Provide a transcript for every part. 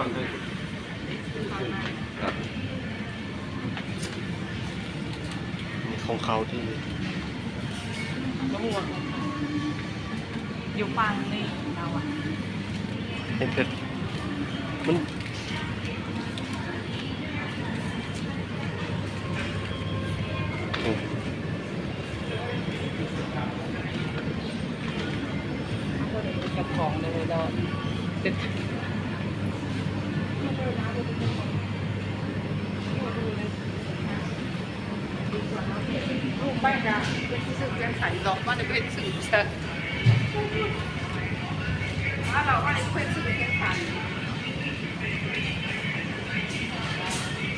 ฟังเลยมีของเขาที่มะม่วงอยู่ฟังนี่เราอะเป็นเผ็ดมั ลูกไม่จ้ะเป็นสื่อเป็นใส่หลอกว่าจะเป็นสื่อใช่ถ้าเราก็เลยเป็นสื่อเป็นใส่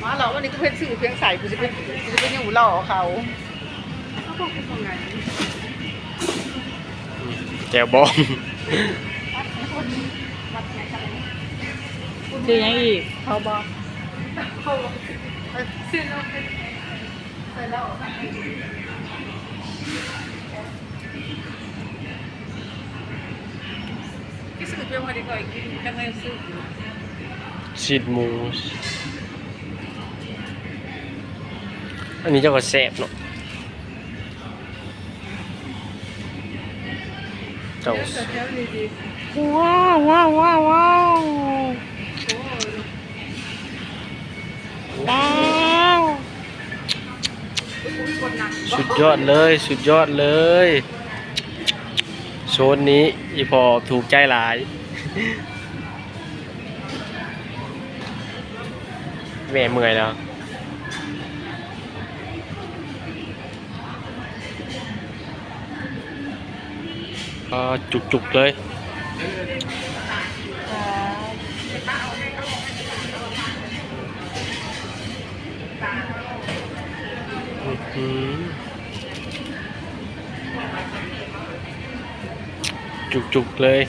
มาเราวันนี้ก็เป็นสื่อเพียงใส่กูจะเป็นกูจะเป็นอยู่หล่อเขาเขาบอกเป็นยังไงแจวบองคือยังอีกเขาบอกเขาซื้อเราเป็น ใส่แล้วที่สื่อเป็นวันนี้ก็อีกกันเลยสื่อชีดหมูอันนี้เจ้าก็แซ่บเนาะเจ้าว้าวว้าวว้าว สุดยอดเลยสุดยอดเลยโซนนี้อีพอถูกใจหลาย แม่เมื่อยแล้วจุกๆเลย จุกๆเลย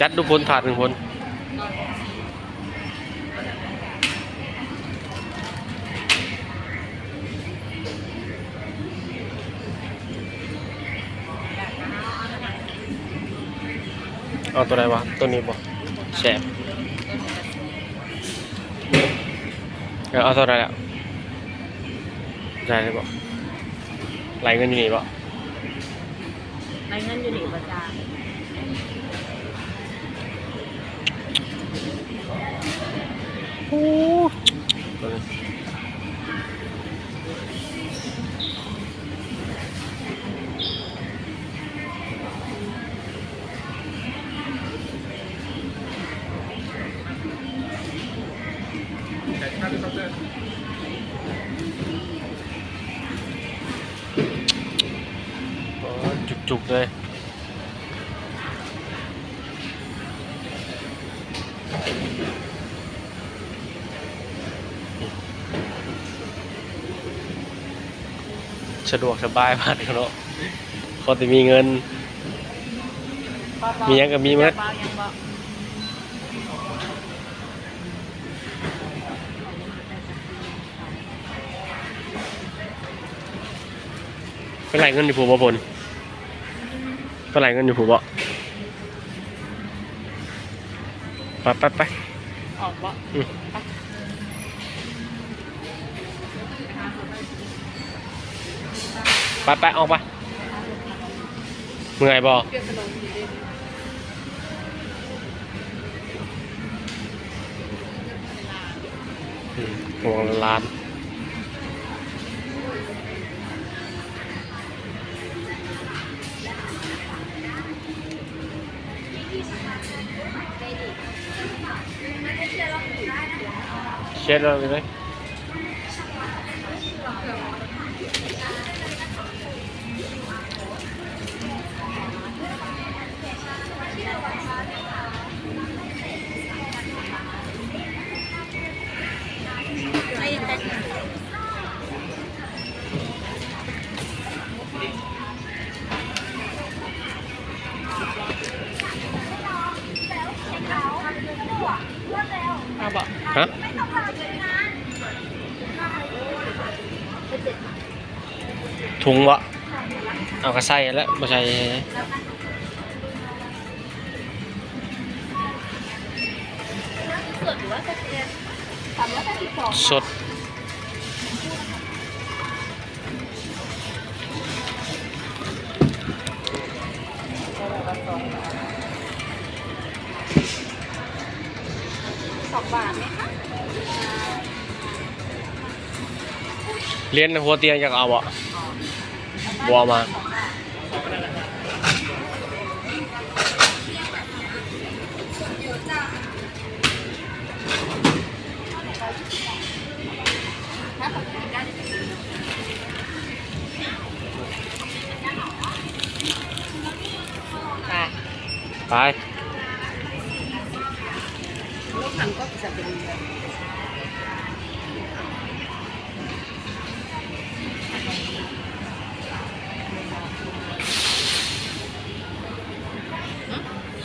จัดดูพลถาดหนึ่งพลเอาตัวไหนวะ ตัวนี้บ่แสบ เออเอาตัวไหนแล้วได้เลยบ่ไหลเงินอยู่นี่บ่ในเงินอยู่นี่ประจาโอ้ จุก ๆ เลยสะดวกสบายมากเนาะคนที่มีเงิน มียังก็มีมดยังบ่เป็นไรเงินอยู่ผูกบ่พล เป็นไรเงินอยู่ผูบ่ไปไปไปออกบ่อืมไปไปออกไปเมื่อยบ่เปลี่ยนขนมดีดิอืมห่วงล้าน เช็ดเฮะถุงวะเอากระใส่แล้วบ่ใช่สดสองบาทไหม เรียนหัวเตียงอยากเอาอะบัวมาถ้าขอบคุณได้ค่ะไป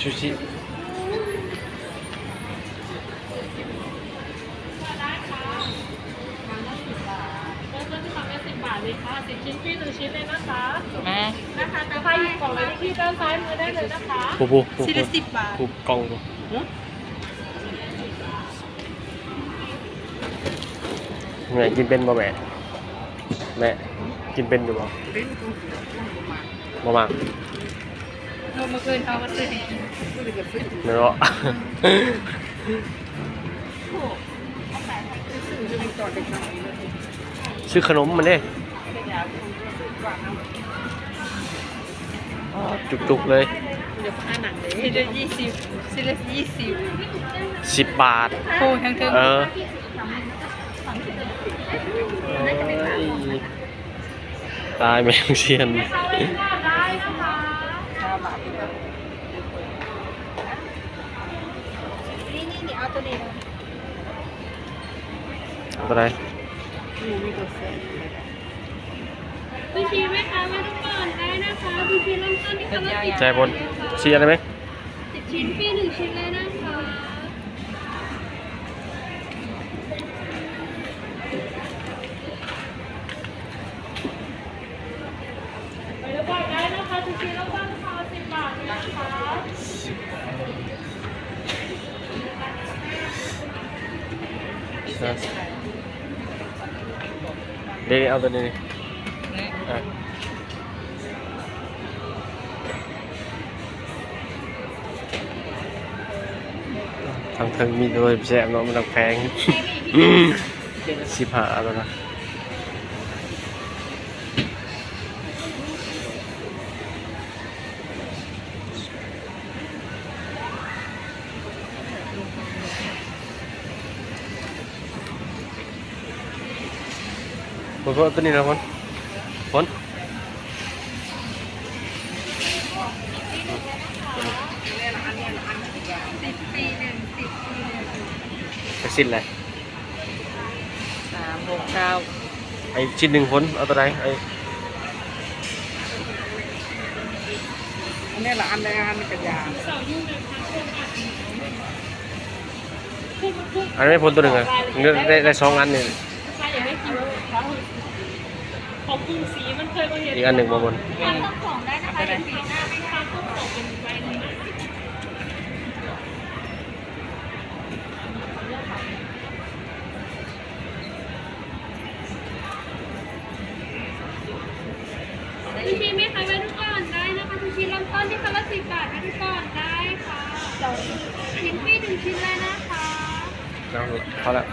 ชูชิเริ่มต้นที่ฝั่งละสิบบาทเลยค่ะสิบชิ้นฟรีหนึ่งชิ้นเลยนะคะแม่นะคะแต่ใครหยิบกล่องเลยที่ด้านซ้ายมือได้เลยนะคะปูปูปูชิ้นละสิบบาทปูกล่องปูแม่กินเป็นบ่แม่ แม่กินเป็นอยู่บ่เป็นกุ้งมาบ่มากเรามาเกินเขามาซื้อดีก็เลยจะซื้อเนื้อซื้อจะเป็นตอนเด็กน้อยเลยซื้อขนมมันเด้ไม่อยากซื้อกว่าน้ำจุกๆเลยเดี๋ยวพาหนังเลยชิ้นละยี่สิบชิ้นละยี่สิบสิบบาทโอ้ทั้งทึ่งเออ ตายแมงเชียนได้นะคะห้าบาทนี่นี่นี่เอาตัวนี้เอาตัวไหนหมูมีตัวเส้นซูชิไหมคะมาทุกก่อนได้นะคะซูชิเริ่มต้นที่คำละสิบใจบนเชียร์ได้ไหมสิบชิ้นฟรีหนึ่งชิ้นเลยนะคะ เดี๋ยวเอาตัวนี้อะทางเทิงมีโดยแซ่บเนาะมันต้องแพงสิบห้าแล้วนะ พนพนตัวนี้นะพนพนสิบปีหนึ่งสิบปีหนึ่งไปสิ้นเลยสามหกเก้าไอชิ้นหนึ่งพนเอาตัวไหนไออันนี้ละอันในอันนี้กระยาเสาร์ยุ่งเลยค่ะช่วงอัดพูดพูดอันนี้พนตัวหนึ่งอะได้ได้ได้สองอันเนี่ยใคร อยากให้กินของของกรุงศรีมันเคยมาเห็นอีกอันหนึ่งมาบนทำต้องของได้นะคะเป็นปีหน้าไม่ทางต้นตกเป็นใบหนึ่งซูชิไหมคะแม่ทุกก่อนได้นะคะซูชิเริ่มต้นที่คนละสิบบาทแม่ทุกก่อนได้ค่ะชิ้นฟรีหนึ่งชิ้นเลยนะ คะเอา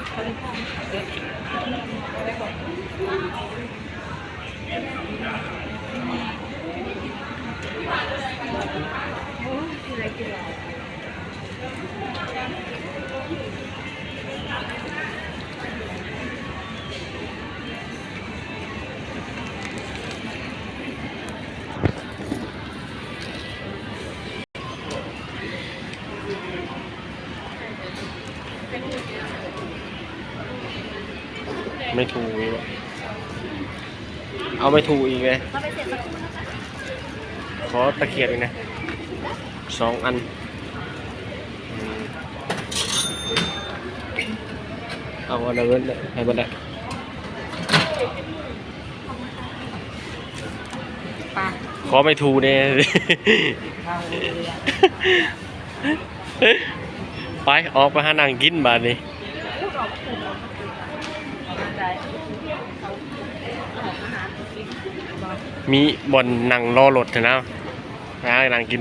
ไม่ถูอีกเอาไม่ถูอีกเลยขอตะเกียบอีกนะสองอันเอาอะไรเว้นให้บันไดขอไม่ถูเนี่ยไป ออกไปหานางกินบ้าดนี้ มีบนนั่งรอรถนะนะนั่งกิน